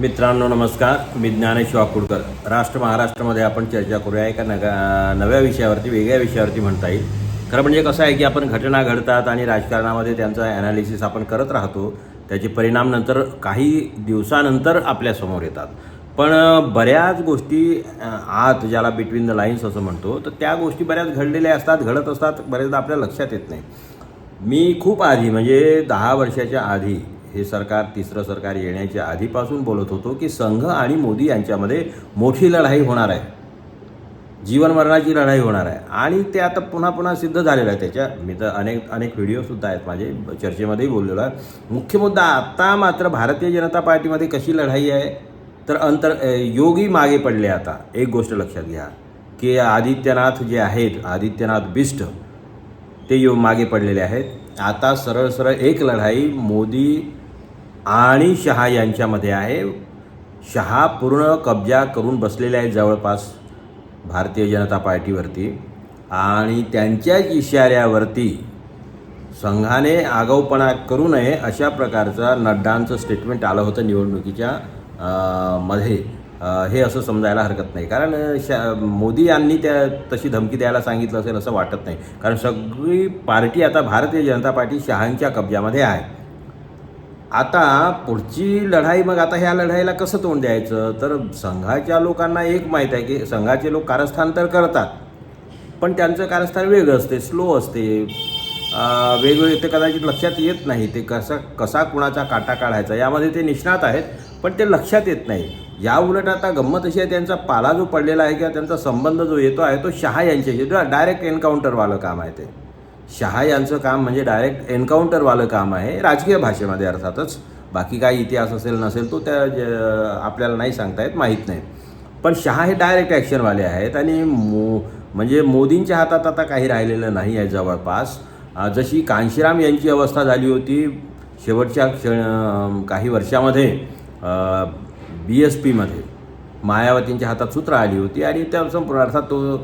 मित्रांनो नमस्कार. मी ज्ञानेश वाकुडकर. राष्ट्र महाराष्ट्रामध्ये आपण चर्चा करूया. एका नगा नव्या विषयावरती वेगळ्या विषयावरती म्हणता येईल. खरं म्हणजे कसं आहे की आपण घटना घडतात आणि राजकारणामध्ये त्यांचं ॲनालिसिस आपण करत राहतो त्याचे परिणाम नंतर काही दिवसानंतर आपल्यासमोर येतात. पण बऱ्याच गोष्टी आत ज्याला बिटवीन द लाईन्स असं म्हणतो तर त्या गोष्टी बऱ्याच घडलेल्या असतात घडत असतात बऱ्याचदा आपल्या लक्षात येत नाही. मी खूप आधी म्हणजे दहा वर्षाच्या आधी हे सरकार तिसरं सरकार येण्याच्या आधीपासून बोलत होतो की संघ आणि मोदी यांच्यामध्ये मोठी लढाई होणार आहे. जीवनमरणाची लढाई होणार आहे. आणि ते आता पुन्हा पुन्हा सिद्ध झालेलं आहे त्याच्या. मी तर अनेक अनेक व्हिडिओसुद्धा आहेत माझे चर्चेमध्येही बोललेलो आहे. मुख्य मुद्दा आता मात्र भारतीय जनता पार्टीमध्ये कशी लढाई आहे? तर अंतर योगी मागे पडले आता. एक गोष्ट लक्षात घ्या. की आदित्यनाथ जे आहेत आदित्यनाथ बिष्ट ते यो मागे पडलेले आहेत. आता सरळ सरळ एक लढाई मोदी आणि शहा यांच्यामध्ये आहे. शहा पूर्ण कब्जा करून बसलेले आहेत जवळपास भारतीय जनता पार्टीवरती. आणि त्यांच्याच इशाऱ्यावरती संघाने आगाऊपणा करू नये अशा प्रकारचा नड्डांचं स्टेटमेंट आलं होतं निवडणुकीच्या मध्ये. हे असं समजायला हरकत नाही. कारण शा मोदी यांनी त्या तशी धमकी द्यायला सांगितलं असेल असं वाटत नाही. कारण सगळी पार्टी आता भारतीय जनता पार्टी शहांच्या कब्जामध्ये आहे. आता पुढची लढाई मग आता ह्या लढाईला कसं तोंड द्यायचं? तर संघाच्या लोकांना एक माहीत आहे की संघाचे लोक कारस्थान तर करतात पण त्यांचं कारस्थान वेगळं असते स्लो असते. वेगवेगळे ते कदाचित लक्षात येत नाही ते कसा कसा कुणाचा काटा काढायचा यामध्ये ते निष्णात आहेत पण ते लक्षात येत नाही. या उलट आता गंमत अशी आहे त्यांचा पाला जो पडलेला आहे किंवा त्यांचा संबंध जो येतो आहे तो शहा यांच्याशी डायरेक्ट एन्काउंटरवालं काम आहे ते. शहा यांचं काम म्हणजे डायरेक्ट एन्काउंटरवालं काम आहे राजकीय भाषेमध्ये अर्थातच. बाकी काय इतिहास असेल नसेल तो त्या ज- आपल्याला नाही सांगता येत माहीत नाही. पण शहा हे डायरेक्ट ॲक्शनवाले आहेत आणि मो म्हणजे मोदींच्या हातात आता काही राहिलेलं नाही आहे जवळपास. जशी कांशीराम यांची अवस्था झाली होती शेवटच्या क्षण काही वर्षामध्ये बी एस पीमध्ये मायावतींच्या हातात सूत्र आली होती आणि त्या संपूर्ण अर्थात तो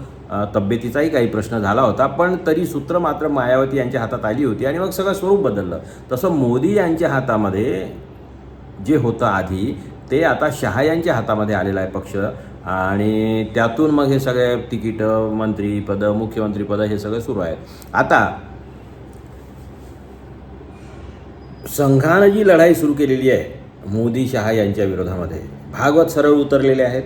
तब्येतीचाही काही प्रश्न झाला होता पण तरी सूत्र मात्र मायावती यांच्या हातात आली होती आणि मग सगळं स्वरूप बदललं. तसं मोदी यांच्या हातामध्ये जे होतं आधी ते आता शहा यांच्या हातामध्ये आलेलं आहे पक्ष. आणि त्यातून मग हे सगळे तिकीटं मंत्रीपदं मुख्यमंत्रीपदं हे सगळं सुरू आहे. आता संघानं जी लढाई सुरू केलेली आहे मोदी शहा यांच्या विरोधामध्ये भागवत सरळ उतरलेले आहेत.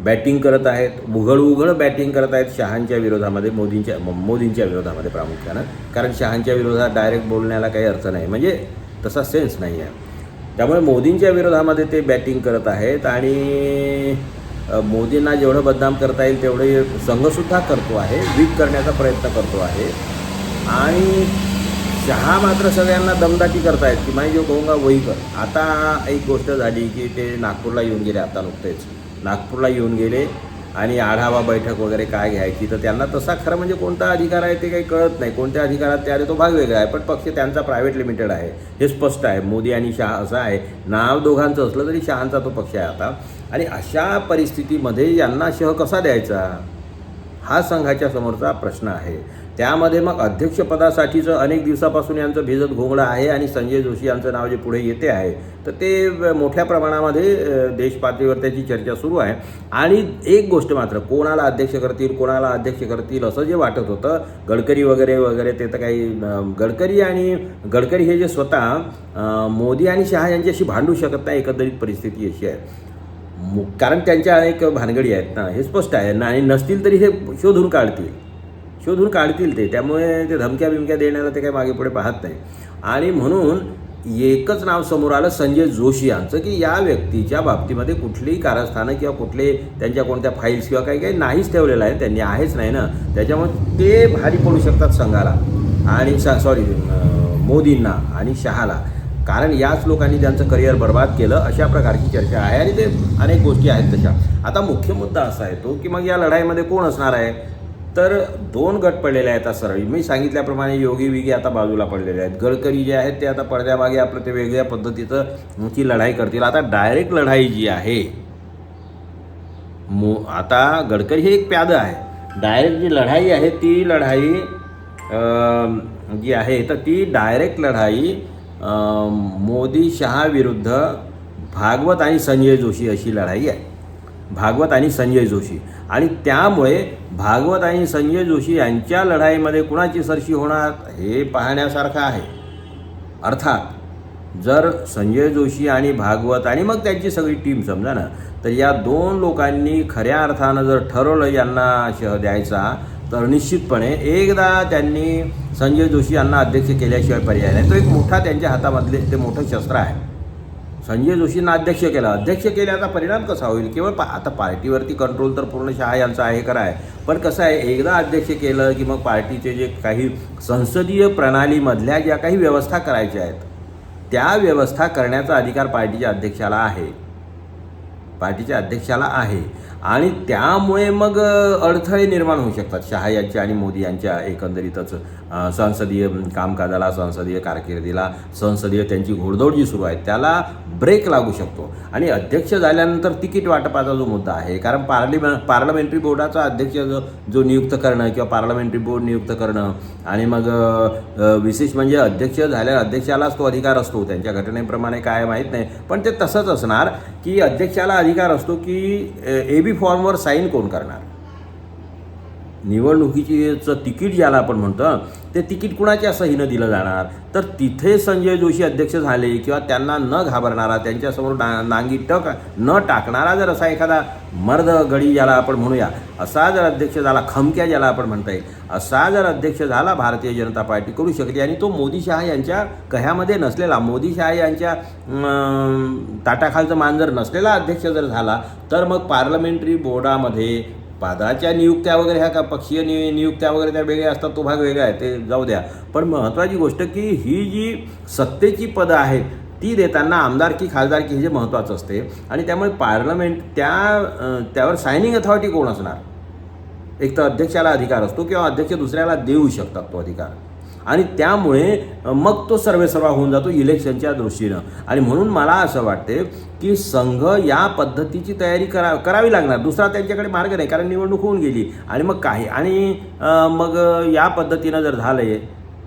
बॅटिंग करत आहेत उघड उघड बॅटिंग करत आहेत शहांच्या विरोधामध्ये मोदींच्या मोदींच्या विरोधामध्ये प्रामुख्यानं. कारण शहांच्या विरोधात डायरेक्ट बोलण्याला काही अर्थ नाही. म्हणजे तसा सेन्स नाही आहे. त्यामुळे मोदींच्या विरोधामध्ये ते बॅटिंग करत आहेत आणि मोदींना जेवढं बदनाम करता येईल तेवढे संघसुद्धा करतो आहे वीक करण्याचा प्रयत्न करतो आहे. आणि शहा मात्र सगळ्यांना दमदाटी करतायत की मैं जो कहूंगा वही कर. आता एक गोष्ट झाली की ते नागपूरला येऊन गेले आता नुकतेच. नागपूरला येऊन गेले आणि आढावा बैठक वगैरे काय घ्यायची तर त्यांना तसा खरं म्हणजे कोणता अधिकार आहे ते काही कळत नाही. कोणत्या अधिकारात ते आले तो भाग वेगळा आहे पण पक्ष त्यांचा प्रायव्हेट लिमिटेड आहे. हे स्पष्ट आहे. मोदी आणि शहा असं आहे. नाव दोघांचं असलं तरी शहांचा तो पक्ष आहे आता. आणि अशा परिस्थितीमध्ये यांना शह कसा द्यायचा? हा संघाच्या समोरचा प्रश्न आहे. त्यामध्ये मग अध्यक्षपदासाठीचं अनेक दिवसापासून यांचं भिजत घोंगडं आहे आणि संजय जोशी यांचं नाव जे पुढे येते आहे तर ते मोठ्या प्रमाणामध्ये देशपातळीवर देश पातळीवर त्याची चर्चा सुरू आहे. आणि एक गोष्ट मात्र कोणाला अध्यक्ष करतील कोणाला अध्यक्ष करतील असं जे वाटत होतं गडकरी वगैरे वगैरे ते तर काही गडकरी आणि गडकरी हे जे स्वतः मोदी आणि शहा यांच्याशी भांडू शकत नाही एकंदरीत परिस्थिती अशी आहे. मु- कारण त्यांच्या अनेक भानगडी आहेत ना हे स्पष्ट आहे. ना आणि नसतील तरी हे शोधून काढतील. शोधून काढतील ते. त्यामुळे ते धमक्या बिमक्या देण्याला ते काही मागे पुढे पाहत नाही. आणि म्हणून एकच नाव समोर आलं संजय जोशी यांचं की या व्यक्तीच्या बाबतीमध्ये कुठलीही कारस्थानं किंवा कुठले त्यांच्या कोणत्या फाईल्स किंवा काही काही नाहीच ठेवलेलं आहे. त्यांनी आहेच नाही ना. त्याच्यामुळे ते भारी पडू शकतात संघाला. आणि सॉरी मोदींना आणि शहाला. कारण याच लोकांनी त्यांचं करिअर बर्बाद केलं अशा प्रकारची चर्चा आहे. आणि ते अनेक गोष्टी आहेत तशा. आता मुख्य मुद्दा असा आहे तो की मग या लढाईमध्ये कोण असणार आहे? तर दोन गट पडलेले आहेत आता सरळ मी सांगितल्याप्रमाणे योगी विगी आता बाजूला पडलेले आहेत. गडकरी जे आहेत ते आता पडद्यामागे आपलं ते वेगळ्या पद्धतीचं ची लढाई करतील. आता डायरेक्ट लढाई जी आहे मो आता गडकरी हे एक प्यादं आहे. डायरेक्ट जी लढाई आहे ती लढाई जी आहे तर ती डायरेक्ट लढाई मोदी शहा विरुद्ध भागवत आणि संजय जोशी अशी लढाई आहे. भागवत आणि संजय जोशी. आणि त्यामुळे भागवत आणि संजय जोशी यांच्या लढाईमध्ये कुणाची सरशी होणार हे पाहण्यासारखं आहे. अर्थात जर संजय जोशी आणि भागवत आणि मग त्यांची सगळी टीम समजा ना तर या दोन लोकांनी खऱ्या अर्थानं जर ठरवलं यांना शह द्यायचा तर निश्चितपणे एकदा त्यांनी संजय जोशी यांना अध्यक्ष केल्याशिवाय पर्याय नाही. तो एक मोठा त्यांच्या हातामधले ते मोठं शस्त्र आहे. संजय जोशींना अध्यक्ष केलं. अध्यक्ष केल्याचा परिणाम कसा होईल? केवळ पा आता पार्टीवरती कंट्रोल तर पूर्ण शहा यांचा आहे खरं आहे पण कसं आहे एकदा अध्यक्ष केलं की मग पार्टीचे जे काही संसदीय प्रणालीमधल्या ज्या काही व्यवस्था करायच्या आहेत त्या व्यवस्था करण्याचा अधिकार पार्टीच्या अध्यक्षाला आहे. पार्टीच्या अध्यक्षाला आहे. आणि त्यामुळे मग अडथळे निर्माण होऊ शकतात. शहा यांच्या आणि मोदी यांच्या एकंदरीतच. संसदीय कामकाजाला संसदीय कारकिर्दीला संसदीय त्यांची घोडदौड जी सुरू आहे त्याला ब्रेक लागू शकतो. आणि अध्यक्ष झाल्यानंतर तिकीट वाटपाचा जो मुद्दा आहे कारण पार्लिमे पार्लमेंटरी बोर्डाचा अध्यक्ष जो जो नियुक्त करणं किंवा पार्लमेंटरी बोर्ड नियुक्त करणं आणि मग विशेष म्हणजे अध्यक्ष झाल्या अध्यक्षालाच तो अधिकार असतो. त्यांच्या घटनेप्रमाणे काय माहीत नाही. पण ते तसंच असणार की अध्यक्षाला अधिकार असतो की ए बी फॉर्मवर साईन कोण करणार? निवडणुकीचीचं तिकीट ज्याला आपण म्हणतो ते तिकीट कुणाच्या सहीनं दिलं जाणार? तर तिथे संजय जोशी अध्यक्ष झाले किंवा त्यांना न घाबरणारा त्यांच्यासमोर ना नांगी टक न टाकणारा जर असा एखादा मर्द गडी ज्याला आपण म्हणूया असा जर अध्यक्ष झाला खमक्या ज्याला आपण म्हणता येईल असा जर अध्यक्ष झाला भारतीय जनता पार्टी करू शकते. आणि तो मोदी शहा यांच्या कह्यामध्ये नसलेला मोदी शहा यांच्या ताटाखालचं मान जर नसलेला अध्यक्ष जर झाला तर मग पार्लमेंटरी बोर्डामध्ये पदाच्या नियुक्त्या वगैरे ह्या का पक्षीय नि नियुक्त्या वगैरे त्या वेगळ्या असतात तो भाग वेगळा आहे ते जाऊ द्या. पण महत्त्वाची गोष्ट की ही जी सत्तेची पदं आहेत ती देताना आमदारकी खासदारकी हे जे महत्त्वाचं असते. आणि त्यामुळे पार्लमेंट त्या त्यावर सायनिंग अथॉरिटी कोण असणार? एक तर अध्यक्षाला अधिकार असतो किंवा अध्यक्ष दुसऱ्याला देऊ शकतात तो अधिकार. आणि त्यामुळे मग तो सर्वेसर्वा होऊन जातो इलेक्शनच्या दृष्टीनं. आणि म्हणून मला असं वाटते की संघ या पद्धतीची तयारी करा करावी लागणार. दुसरा त्यांच्याकडे मार्ग नाही कारण निवडणूक होऊन गेली. आणि मग काही. आणि मग या पद्धतीनं जर झालं आहे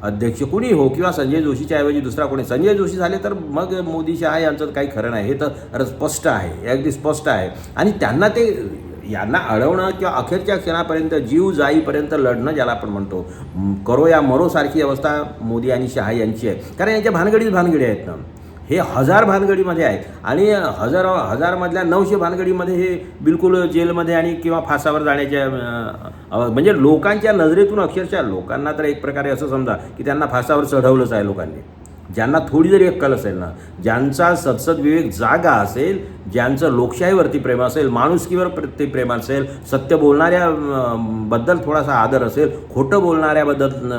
अध्यक्ष कुणी हो किंवा संजय जोशीच्या ऐवजी दुसरा कोणी? संजय जोशी झाले तर मग मोदी शहा यांचं काही खरं नाही. हे तर स्पष्ट आहे. हे अगदी स्पष्ट आहे. आणि त्यांना ते यांना अडवणं किंवा अखेरच्या क्षणापर्यंत जीव जाईपर्यंत लढणं ज्याला आपण म्हणतो. करो या मरोसारखी अवस्था मोदी आणि शहा यांची आहे. कारण यांच्या भानगडीच भानगडी आहेत ना. हे हजार भानगडीमध्ये आहेत. आणि हजार हजारमधल्या नऊशे भानगडीमध्ये हे बिलकुल जेलमध्ये आणि किंवा फासावर जाण्याच्या म्हणजे लोकांच्या नजरेतून अक्षरशः लोकांना तर एक प्रकारे असं समजा की त्यांना फासावर चढवलंच आहे लोकांनी. ज्यांना थोडी जरी अक्कल असेल ना ज्यांचा सदसद विवेक जागा असेल ज्यांचं लोकशाहीवरती प्रेम असेल माणुसकीवर प्रती प्रेम असेल सत्य बोलणाऱ्या बद्दल थोडासा आदर असेल खोटं बोलणाऱ्याबद्दल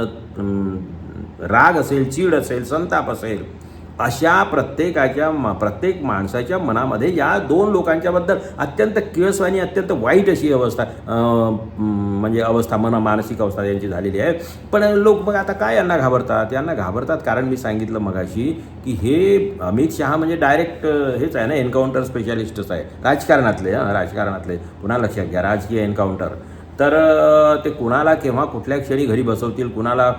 राग असेल चीड असेल संताप असेल अशा प्रत्येकाच्या मा प्रत्येक माणसाच्या मनामध्ये या दोन लोकांच्याबद्दल अत्यंत किळस आणि अत्यंत वाईट अशी अवस्था म्हणजे अवस्था मना मानसिक अवस्था यांची झालेली आहे. पण लोक मग आता काय यांना घाबरतात? यांना घाबरतात कारण मी सांगितलं मगाशी की हे अमित शहा म्हणजे डायरेक्ट हेच आहे ना एन्काउंटर स्पेशालिस्टच आहे. राजकारणातले हां राजकारणातले. पुन्हा लक्षात घ्या राजकीय एन्काउंटर. तर ते कुणाला केव्हा कुठल्या क्षणी घरी बसवतील कुणाला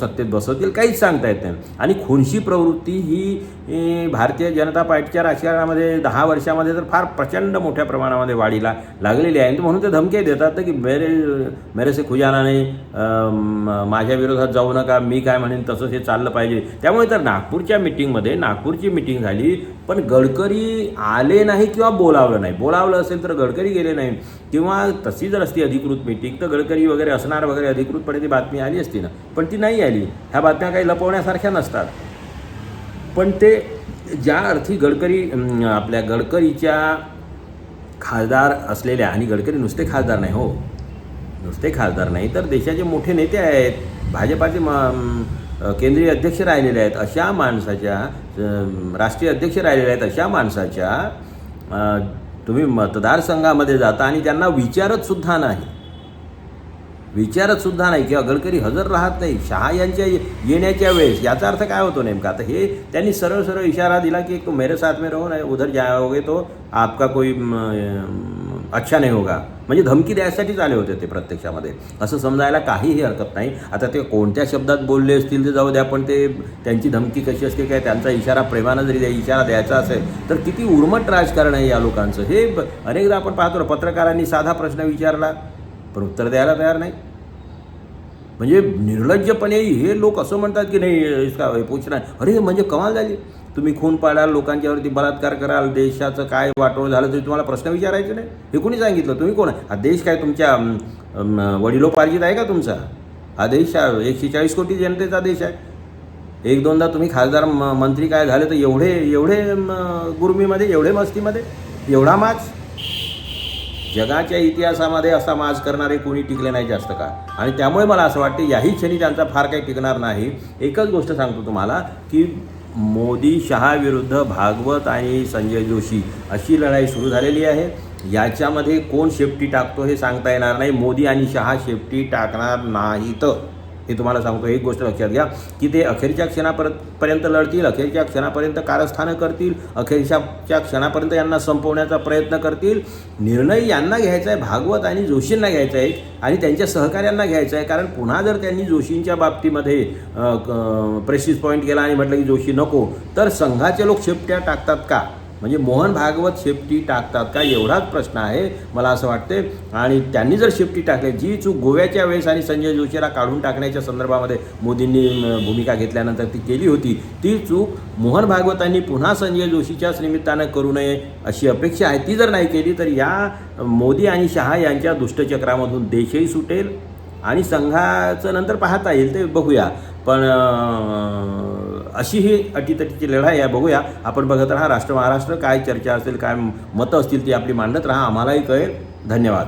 सत्तेत बसवतील काहीच सांगता येत नाही. आणि खुनशी प्रवृत्ती ही भारतीय जनता पार्टीच्या राजकारणामध्ये दहा वर्षामध्ये तर फार प्रचंड मोठ्या प्रमाणामध्ये वाढीला लागलेली आहे. म्हणून ते धमके देतात की मेरे मेरे से खुजाना नाही माझ्या विरोधात जाऊ नका मी काय म्हणेन तसंच हे चाललं पाहिजे. त्यामुळे तर नागपूरच्या मिटिंगमध्ये नागपूरची मिटिंग झाली पण गडकरी आले नाही किंवा बोलावलं नाही. बोलावलं असेल तर गडकरी गेले नाही. किंवा तशी जर असती अधिकृत मीटिंग तर गडकरी वगैरे असणार वगैरे अधिकृतपणे ती बातमी आली असती ना. पण ती नाही आली. ह्या बातम्या काही लपवण्यासारख्या नसतात. पण ते ज्या अर्थी गडकरी आपल्या गडकरीच्या खासदार असलेल्या आणि गडकरी नुसते खासदार नाही हो. नुसते खासदार नाही तर देशाचे मोठे नेते आहेत. भाजपाचे म केंद्रीय अध्यक्ष राहिलेले आहेत अशा माणसाच्या राष्ट्रीय अध्यक्ष राहिलेले आहेत अशा माणसाच्या तुम्ही मतदारसंघामध्ये जाता आणि त्यांना विचारतसुद्धा नाही. विचारतसुद्धा नाही किंवा गडकरी हजर राहत नाही. शहा यांच्या येण्याच्या वेळेस याचा अर्थ काय होतो नेमका? आता हे त्यांनी सरळ सरळ इशारा दिला की मेरे साथ में रहो ना उधर जाओगे तो आपका कोई म, अच्छा नाही होगा. म्हणजे धमकी द्यायसाठीच आले होते ते प्रत्यक्षामध्ये. असं समजायला काहीही हरकत नाही. आता ते कोणत्या शब्दात बोलले असतील ते जाऊ द्या पण ते त्यांची धमकी कशी असते काय त्यांचा इशारा प्रेमानं जरी द्या इशारा द्यायचा असेल तर किती उर्मट राजकारण आहे या लोकांचं. हे अनेकदा आपण पाहतो पत्रकारांनी साधा प्रश्न विचारला पण उत्तर द्यायला तयार नाही. म्हणजे निर्लज्जपणे हे लोक असं म्हणतात की नाही इसका पूछना. अरे म्हणजे कमाल झाली. तुम्ही खून पाडाल लोकांच्यावरती बलात्कार कराल देशाचं काय वाटोळ झालं तरी तुम्हाला प्रश्न विचारायचे नाही. हे कोणी सांगितलं? तुम्ही कोण? हा देश काय तुमच्या वडिलोपार्जित आहे का तुमचा? हा देश एकशे चाळीस कोटी जनतेचा देश आहे. एक दोनदा तुम्ही खासदार म- मंत्री काय झाले तर एवढे एवढे गुरमीमध्ये एवढे मस्तीमध्ये एवढा माज. जगाच्या इतिहासामध्ये असा माज करणारे कोणी टिकले नाही जास्त का आणि त्यामुळे मला असं वाटतं याही क्षणी त्यांचा फार काही टिकणार नाही. एकच गोष्ट सांगतो तुम्हाला की मोदी शहाविरुद्ध भागवत आणि संजय जोशी अशी लढाई सुरू झालेली आहे. याच्यामध्ये कोण शेपटी टाकतो हे सांगता येणार नाही. मोदी आणि शहा शेपटी टाकणार नाहीत. हे तुम्हाला सांगतो एक गोष्ट लक्षात घ्या की ते अखेरच्या क्षणापर्यंत पर्यंत लढतील अखेरच्या क्षणापर्यंत कारस्थानं करतील अखेरच्या क्षणापर्यंत यांना संपवण्याचा प्रयत्न करतील. निर्णय यांना घ्यायचा आहे भागवत आणि जोशींना घ्यायचा आहे आणि त्यांच्या सहकार्यांना घ्यायचं आहे कारण पुन्हा जर त्यांनी जोशींच्या बाबतीमध्ये प्रेसिस पॉईंट केला आणि म्हटलं की जोशी नको तर संघाचे लोक शेपट्या टाकतात का? म्हणजे मोहन भागवत शेपटी टाकतात का एवढाच प्रश्न आहे. मला असं वाटते आणि त्यांनी जर शेपटी टाकली जी चूक गोव्याच्या वेळेस आणि संजय जोशीला काढून टाकण्याच्या संदर्भामध्ये मोदींनी भूमिका घेतल्यानंतर ती केली होती ती चूक मोहन भागवतांनी पुन्हा संजय जोशीच्याच निमित्तानं करू नये अशी अपेक्षा आहे. ती जर नाही केली तर या मोदी आणि शहा यांच्या दुष्टचक्रामधून देशही सुटेल आणि संघाचं नंतर पाहता येईल ते बघूया. पण अशी ही अटीतटीची लढाई आहे. बघूया. आपण बघत राहा राष्ट्र महाराष्ट्र काय चर्चा असेल काय मतं असतील ती आपली मांडत राहा. आम्हालाही कळेल. धन्यवाद.